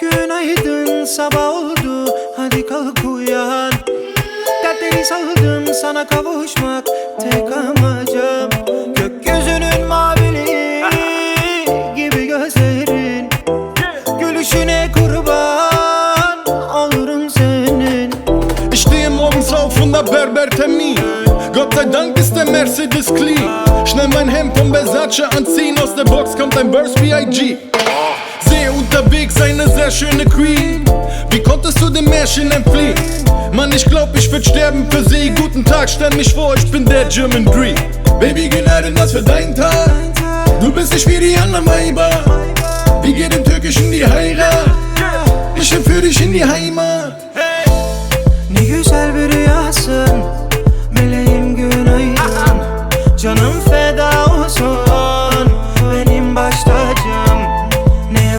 Günaydın sabah hadi kalk uyan. Dertleri saldım sana kavuşmak tek amacım hab Berbertermin. Gott sei Dank ist der Mercedes clean. Schnell mein Hemd von Versace anziehen, aus der Box kommt ein Burst B.I.G. Sehe unterwegs eine sehr schöne Queen. Wie konntest du dem Märchen entfliehen? Mann, ich glaub, ich würd sterben für sie. Guten Tag, stell mich vor, ich bin der German Dream. Baby, Gnade, das für deinen Tag. Du bist nicht wie die anderen Weiber. Wir gehen im Türkischen die Heirat. Ich entführ dich in die Heimat. Canım feda olsun